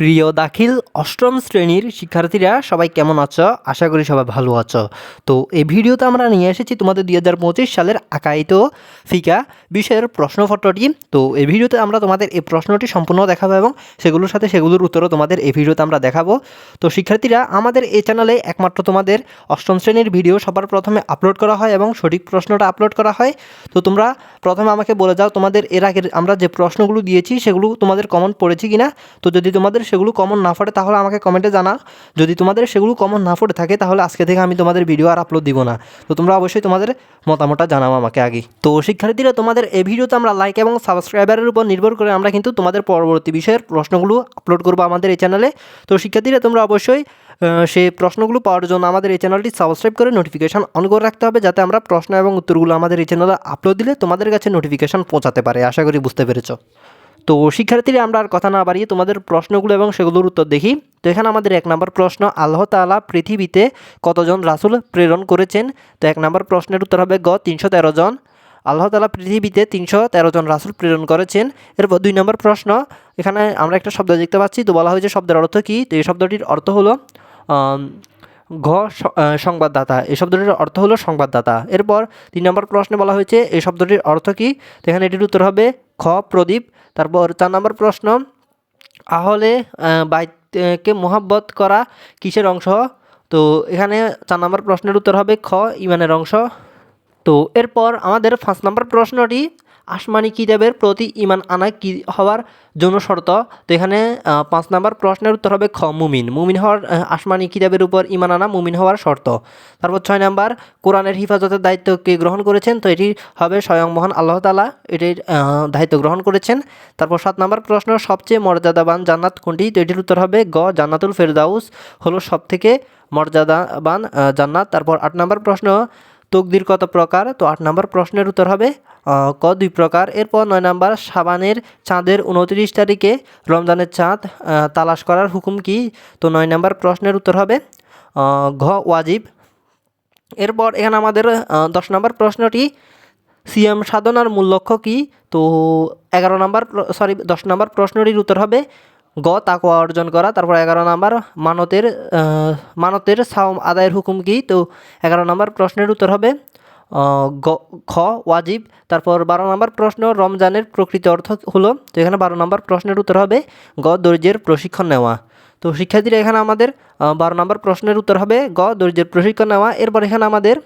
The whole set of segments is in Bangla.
প্রিয় দাখিল অষ্টম শ্রেণির শিক্ষার্থীরা, সবাই কেমন আছো? আশা করি সবাই ভালো আছো। তো এই ভিডিওতে আমরা নিয়ে এসেছি তোমাদের দুই হাজার পঁচিশ সালের আকাইত ফিকা বিষয়ের প্রশ্নপত্রটি। তো এই ভিডিওতে আমরা তোমাদের এই প্রশ্নটি সম্পূর্ণ দেখাবো এবং সেগুলোর সাথে সেগুলোর উত্তরও তোমাদের এই ভিডিওতে আমরা দেখাবো। তো শিক্ষার্থীরা, আমাদের এই চ্যানেলে একমাত্র তোমাদের অষ্টম শ্রেণির ভিডিও সবার প্রথমে আপলোড করা হয় এবং সঠিক প্রশ্নটা আপলোড করা হয়। তো তোমরা প্রথমে আমাকে বলে যাও তোমাদের এর আগের আমরা যে প্রশ্নগুলো দিয়েছি, সেগুলো তোমাদের কমন পড়েছে কিনা? তো যদি তোমাদের সেগুলো কমন না পড়ে তাহলে আমাকে কমেন্টে জানা। যদি তোমাদের সেগুলো কমন না পড়ে থাকে, তাহলে আজকে থেকে আমি তোমাদের ভিডিও আর আপলোড দিব না। তো তোমরা অবশ্যই তোমাদের মতামতটা জানাও আমাকে আগে। তো শিক্ষার্থীরা, তোমাদের এই ভিডিওতে আমরা লাইক এবং সাবস্ক্রাইবারের উপর নির্ভর করে আমরা কিন্তু তোমাদের পরবর্তী বিষয়ের প্রশ্নগুলো আপলোড করব আমাদের এই চ্যানেলে তো শিক্ষার্থীরা, তোমরা অবশ্যই সেই প্রশ্নগুলো পাওয়ার জন্য আমাদের এই চ্যানেলটি সাবস্ক্রাইব করে নোটিফিকেশন অন করে রাখতে হবে, যাতে আমরা প্রশ্ন এবং উত্তরগুলো আমাদের এই চ্যানেলে আপলোড দিলে তোমাদের কাছে নোটিফিকেশন পৌঁছাতে পারে। আশা করি বুঝতে পেরেছ। তো শিক্ষার্থীরা, আমরা আর কথা না বাড়িয়ে তোমাদের প্রশ্নগুলো এবং সেগুলোর উত্তর দেখি। তো এখানে আমাদের এক নম্বর প্রশ্ন, আল্লাহ তাআলা পৃথিবীতে কতজন রাসুল প্রেরণ করেছেন? তো এক নম্বর প্রশ্নের উত্তর হবে গ, তিনশো তেরো জন। আল্লাহ তাআলা পৃথিবীতে তিনশো তেরো জন রাসুল প্রেরণ করেছেন। এরপর দুই নম্বর প্রশ্ন, এখানে আমরা একটা শব্দ দেখতে পাচ্ছি, তো বলা হয়েছে শব্দের অর্থ কী? তো এই শব্দটির অর্থ হলো ঘ সংবাদদাতা। এই শব্দটির অর্থ হলো সংবাদদাতা। এরপর তিন নম্বর প্রশ্নে বলা হয়েছে, এই শব্দটির অর্থ কী? তো এখানে এটির উত্তর হবে খ প্রদীপ। তারপর চার নম্বর প্রশ্ন আহলে আহ, বাইতকে মোহাব্বত করা কিসের অংশ? তো এখানে চার নম্বর প্রশ্নের উত্তর হবে খ ইমানের অংশ। তো এরপর আমাদের পাঁচ নম্বর প্রশ্নটি আসমানি কিতাবের প্রতি ইমান আনা কি হওয়ার জন্য শর্ত? তো এখানে পাঁচ নম্বর প্রশ্নের উত্তর হবে খ, মুমিন। মুমিন হওয়ার আসমানি কিতাবের উপর ইমান আনা মুমিন হওয়ার শর্ত। তারপর ছয় নম্বর, কোরআনের হিফাজতের দায়িত্ব কে গ্রহণ করেছেন? তো এটি হবে স্বয়ং মহান আল্লাহ তালা এটির দায়িত্ব গ্রহণ করেছেন। তারপর সাত নম্বর প্রশ্ন, সবচেয়ে মর্যাদাবান জান্নাত কোনটি? তো এটির উত্তর হবে গ, জান্নাতুল ফেরদাউস হলো সব থেকে মর্যাদাবান জান্নাত। তারপর আট নম্বর প্রশ্ন, তকদির কত প্রকার? তো আট নম্বর প্রশ্নের উত্তর হবে ক দুই প্রকার। এরপর নয় নম্বর, সাবানের চাঁদের উনত্রিশ তারিখে রমজানের চাঁদ তালাশ করার হুকুম কি? তো নয় নম্বর প্রশ্নের উত্তর হবে ঘ ওয়াজিব। এরপর এখানে আমাদের দশ নম্বর প্রশ্নটি সিএম সাধনার মূল লক্ষ্য কী? তো এগারো নম্বর সরি দশ নম্বর প্রশ্নটির উত্তর হবে, গ তাকওয়া অর্জন করা, তারপর এগারো নম্বর মানতের মানতের সাওম আদায়ের হুকুম কী? তো এগারো নম্বর প্রশ্নের উত্তর হবে খ, ওয়াজিব। তারপর বারো নম্বর প্রশ্ন, রমজানের প্রকৃত অর্থ হলো, তো এখানে বারো নম্বর প্রশ্নের উত্তর হবে, গ, দরিদ্রের প্রশিক্ষণ নেওয়া। তো শিক্ষার্থীরা এখানে আমাদের বারো নম্বর প্রশ্নের উত্তর হবে, গ, দরিদ্রের প্রশিক্ষণ নেওয়া। এরপর এখানে আমাদের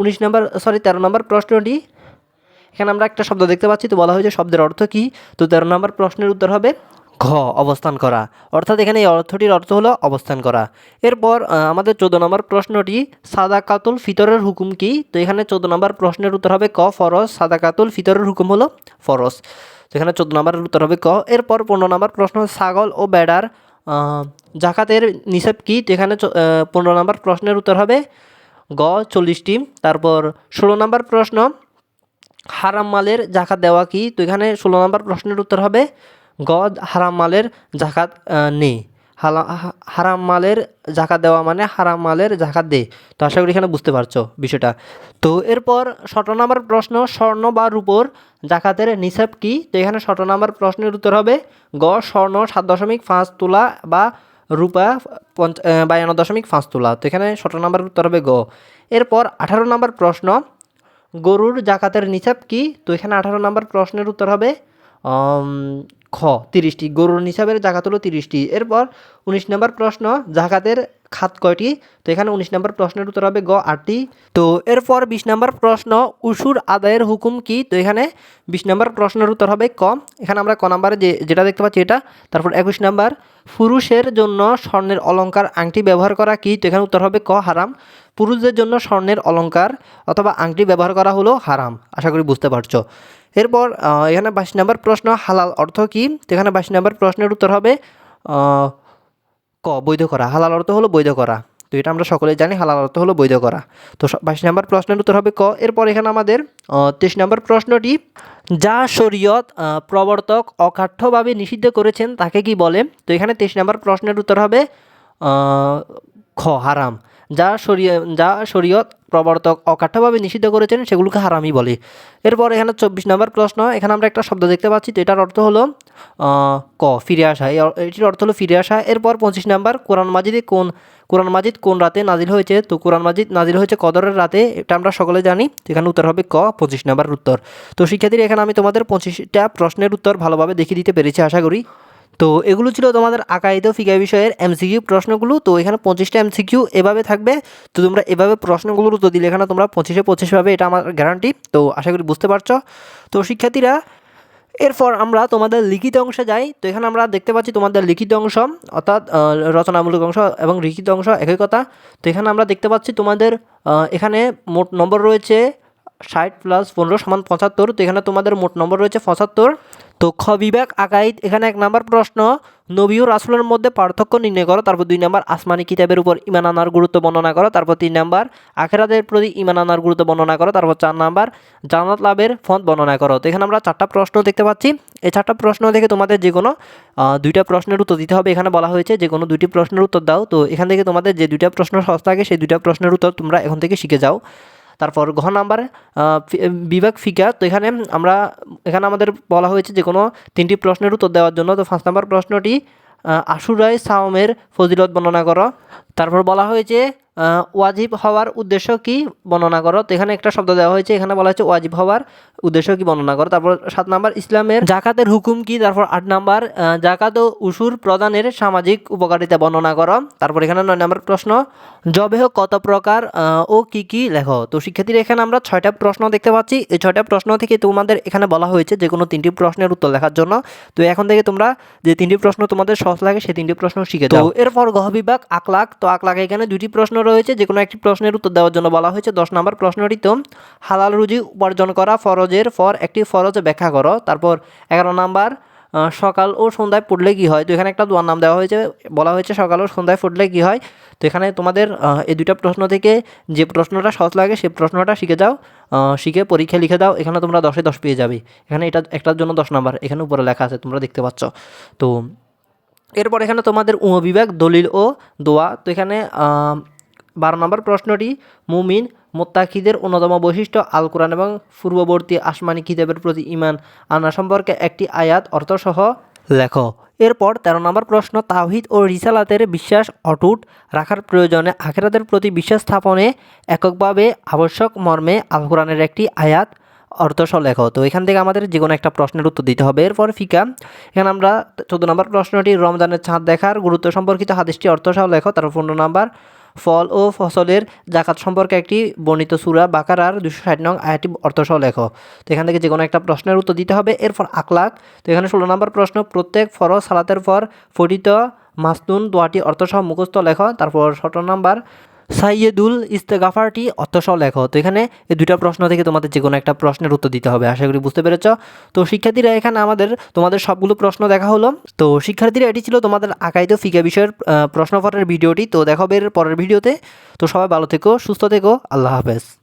উনিশ নম্বর সরি তেরো নম্বর প্রশ্নটি। এখানে আমরা একটা শব্দ দেখতে পাচ্ছি, তো বলা হয়েছে শব্দের অর্থ কী? তো তেরো নম্বর প্রশ্নের উত্তর হবে ঘ, অবস্থান করা। অর্থাৎ এখানে এই অর্থটির অর্থ হলো অবস্থান করা। এরপর আমাদের চোদ্দ নম্বর প্রশ্নটি সাদা কাতুল ফিতরের হুকুম কি? তো এখানে চোদ্দ নম্বর প্রশ্নের উত্তর হবে ক, ফরজ। সাদা কাতুল ফিতরের হুকুম হলো তো এখানে চোদ্দ নম্বরের উত্তর হবে ক। এরপর পনেরো নম্বর প্রশ্ন, ছাগল ও বেড়ার জাকাতের নিষেধ কি? তো এখানে পনেরো নম্বর প্রশ্নের উত্তর হবে গ, চল্লিশটি। তারপর ষোলো নম্বর প্রশ্ন, হারাম মালের জাকাত দেওয়া কি? তো এখানে ষোলো নম্বর প্রশ্নের উত্তর হবে গ হারাম মালের জাকাত নেই। হারাম মালের জাকাত দেওয়া মানে হারাম মালের জাকাত দে। তো আশা করি এখানে বুঝতে পারছ বিষয়টা। তো এরপর সতেরো নম্বর প্রশ্ন, স্বর্ণ বা রূপোর জাকাতের নিসাব কি? তো এখানে সতেরো নম্বর প্রশ্নের উত্তর হবে গ, স্বর্ণ সাত দশমিক পাঁচ তোলা বা রূপা পঞ্চ বায়ান্ন দশমিক পাঁচ তোলা। তো এখানে সতেরো নম্বর উত্তর হবে গ। এরপর আঠারো নম্বর প্রশ্ন, গরুর জাকাতের নিসাব কি? তো এখানে আঠারো নম্বর প্রশ্নের উত্তর হবে খ, তিরিশটি। গরুর নিসাবের জাকাত হলো তিরিশটি। এরপর উনিশ নম্বর প্রশ্ন, জাকাতের খাত কয়টি? তো এখানে উনিশ নম্বর প্রশ্নের উত্তর হবে গ, আটটি। তো এরপর বিশ নম্বর প্রশ্ন, উসুর আদায়ের হুকুম কি? তো এখানে বিশ নম্বর প্রশ্নের উত্তর হবে ক। এখানে আমরা ক নাম্বারে যে, যেটা দেখতে পাচ্ছি এটা, তারপর একুশ নাম্বার, পুরুষের জন্য স্বর্ণের অলংকার আংটি ব্যবহার করা কি? তো এখানে উত্তর হবে ক, হারাম। পুরুষদের জন্য স্বর্ণের অলংকার অথবা আংটি ব্যবহার করা হলো হারাম। আশা করি বুঝতে পারছ। এরপর এখানে বাইশ নম্বর প্রশ্ন, হালাল অর্থ কী? এখানে বাইশ নম্বর প্রশ্নের উত্তর হবে ক, বৈধ করা। হালাল অর্থ হলো বৈধ করা। তো এটা আমরা সকলেই জানি, হালাল অর্থ হলো বৈধ করা। তো বাইশ নম্বর প্রশ্নের উত্তর হবে ক। এরপর এখানে আমাদের তেইশ নম্বর প্রশ্নটি, যা শরীয়ত প্রবর্তক অকাঠ্যভাবে নিষিদ্ধ করেছেন তাকে কি বলে? তো এখানে তেইশ নম্বর প্রশ্নের উত্তর হবে খ, হারাম। যা শরীয়, যা শরীয়ত প্রবর্তক অকাঠ্যভাবে নিষিদ্ধ করেছেন, সেগুলোকে হারামই বলে। এরপর এখানে চব্বিশ নম্বর প্রশ্ন, এখানে আমরা একটা শব্দ দেখতে পাচ্ছি, তো এটার অর্থ হলো ক, ফিরে আসা। এটির অর্থ হলো ফিরে আসা। এরপর পঁচিশ নম্বর, কোরআন মাজিদে কোন, কোরআন মাজিদ কোন রাতে নাজিল হয়েছে? তো কোরআন মাজিদ নাজিল হয়েছে কদরের রাতে, এটা আমরা সকলে জানি। এখানে উত্তর হবে ক, পঁচিশ নাম্বার উত্তর। তো শিক্ষার্থীরা, এখানে আমি তোমাদের পঁচিশটা প্রশ্নের উত্তর ভালোভাবে দেখিয়ে দিতে পেরেছি, আশা করি। তো এগুলো ছিল তোমাদের আকাইদ ফিকা বিষয়ের এমসিকিউ প্রশ্নগুলো। তো এখানে পঁচিশটা এমসিকিউ এভাবে থাকবে। তো তোমরা এভাবে প্রশ্নগুলোর উত্তর দিলে এখানে তোমরা পঁচিশে পঁচিশ পাবে এটা আমার গ্যারান্টি তো আশা করি বুঝতে পারছ। তো শিক্ষার্থীরা, এরপর আমরা তোমাদের লিখিত অংশে যাই। তো এখানে আমরা দেখতে পাচ্ছি তোমাদের লিখিত অংশ, অর্থাৎ রচনামূলক অংশ এবং লিখিত অংশ একই কথা। তো এখানে আমরা দেখতে পাচ্ছি তোমাদের এখানে মোট নম্বর রয়েছে ষাট প্লাস পনেরো সমান পঁচাত্তর। তো এখানে তোমাদের মোট নম্বর রয়েছে পঁচাত্তর। তো খ বিভাগ আকাইদ, এখানে এক নাম্বার প্রশ্ন নবী ও রাসুলের মধ্যে পার্থক্য নির্ণয় করো, তারপর দুই নাম্বার আসমানি কিতাবের উপর ইমান আনার গুরুত্ব বর্ণনা করো, তারপর তিন নাম্বার আখেরাদের প্রতি ইমান আনার গুরুত্ব বর্ণনা করো, তারপর চার নাম্বার জান্নাত লাভের ফন্দ বর্ণনা করো। তো এখানে আমরা চারটা প্রশ্ন দেখতে পাচ্ছি। এই চারটা প্রশ্ন থেকে তোমাদের যে কোনো দুইটা প্রশ্নের উত্তর দিতে হবে। এখানে বলা হয়েছে যে কোনো দুইটি প্রশ্নের উত্তর দাও। তো এখান থেকে তোমাদের যে দুইটা প্রশ্ন সহজ থাকে, সেই দুইটা প্রশ্নের উত্তর তোমরা এখন থেকে শিখে যাও। তারপর ঘ নাম্বার বিভাগ ফিকা। তো এখানে আমরা, এখানে আমাদের বলা হয়েছে যে কোনো তিনটি প্রশ্নের উত্তর দেওয়ার জন্য। তো ফার্স্ট নাম্বার প্রশ্নটি আশুরায় সাওমের ফজিলত বর্ণনা করো। তারপর বলা হয়েছে ওয়াজিব হওয়ার উদ্দেশ্য কি বর্ণনা করো। তো এখানে একটা শব্দ দেওয়া হয়েছে। এখানে বলা হয়েছে, ওয়াজিব হওয়ার উদ্দেশ্য কি বর্ণনা করো? তারপর সাত নাম্বার ইসলামের জাকাতের হুকুম কি? তারপর আট নাম্বার জাকাত ও উসুর প্রদানের সামাজিক উপকারিতা বর্ণনা করো। তারপর এখানে নয় নাম্বার প্রশ্ন জবেহ কত প্রকার ও কি কি লেখো? তো শিক্ষার্থীরা এখানে আমরা ছয়টা প্রশ্ন দেখতে পাচ্ছি। এই ছয়টা প্রশ্ন থেকে তোমাদের এখানে বলা হয়েছে যে কোনো তিনটি প্রশ্নের উত্তর লেখার জন্য। তো এখন থেকে তোমরা যে তিনটি প্রশ্ন তোমাদের সহজ লাগে সেই তিনটি প্রশ্ন শিখে যাও। এরপর গহ বিভাগ আকলাক তো আকলাক এখানে দুটি প্রশ্ন রয়েছে। যে কোনো একটি প্রশ্নের উত্তর দেওয়ার জন্য বলা হয়েছে। দশ নম্বর প্রশ্নটি তো হালাল রুজি উপার্জন করা ফরজের পর একটি ফরজ ব্যাখ্যা করো। তারপর এগারো নাম্বার সকাল ও সন্ধ্যায় পড়লে কি হয়? তো এখানে একটা দোয়ার নাম দেওয়া হয়েছে, বলা হয়েছে সকাল ও সন্ধ্যায় পড়লে কি হয়? তো এখানে তোমাদের এই দুইটা প্রশ্ন থেকে যে প্রশ্নটা সহজ লাগে সেই প্রশ্নটা শিখে যাও শিখে পরীক্ষা লিখে দাও, এখানে তোমরা দশে দশ পেয়ে যাবে। এখানে এটা, একটার জন্য দশ নাম্বার, এখানে উপরে লেখা আছে, তোমরা দেখতে পাচ্ছ। তো এরপর এখানে তোমাদের বিভাগ, দলিল ও দোয়া। তো এখানে বারো নম্বর প্রশ্নটি, মুমিন মোত্তাকিদের অন্যতম বৈশিষ্ট্য আল কোরআন এবং পূর্ববর্তী আসমানি কিতাবের প্রতি ইমান আনা সম্পর্কে একটি আয়াত, অর্থসহ লেখো। এরপর তেরো নম্বর প্রশ্ন, তাওহিদ ও রিসালাতের বিশ্বাস অটুট রাখার প্রয়োজনে আখেরাতের প্রতি বিশ্বাস স্থাপনে এককভাবে আবশ্যক মর্মে আল কোরআনের একটি আয়াত, অর্থসহ লেখো। তো এখান থেকে আমাদের যে কোনো একটা প্রশ্নের উত্তর দিতে হবে। এরপর ফিকা, এখানে আমরা চোদ্দ নম্বর প্রশ্নটি, রমজানের চাঁদ দেখার গুরুত্ব সম্পর্কিত হাদিসটি, অর্থসহ লেখো, তারপর পনেরো নম্বর ফল ও ফসলের জাকাত সম্পর্কে একটি বর্ণিত সুরা বাকারার দুশো ষাট নং আয়াটি অর্থসহ লেখ। তো এখান থেকে যে কোনো একটা প্রশ্নের উত্তর দিতে হবে, এরপর আকলাক তো এখানে ষোলো নম্বর প্রশ্ন, প্রত্যেক ফরজ সালাতের পর ফটিত মাসনুন দোয়াটি অর্থসহ মুখস্থ লেখ, তারপর সতেরো নম্বর সাইয়েদুল ইস্তেগাফারটি অর্থসহ লেখা তো এখানে এই দুইটা প্রশ্ন থেকে তোমাদের যে কোনো একটা প্রশ্নের উত্তর দিতে হবে, আশা করি বুঝতে পেরেছ। তো শিক্ষার্থীরা, এখানে আমাদের, তোমাদের সবগুলো প্রশ্ন দেখা হলো। তো শিক্ষার্থীরা, এটি ছিল তোমাদের আকাইদ ফিকা বিষয়ের প্রশ্নপত্রের ভিডিওটি। তো দেখাবে এর পরের ভিডিওতে। তো সবাই ভালো থেকো, সুস্থ থেকো, আল্লাহ হাফেজ।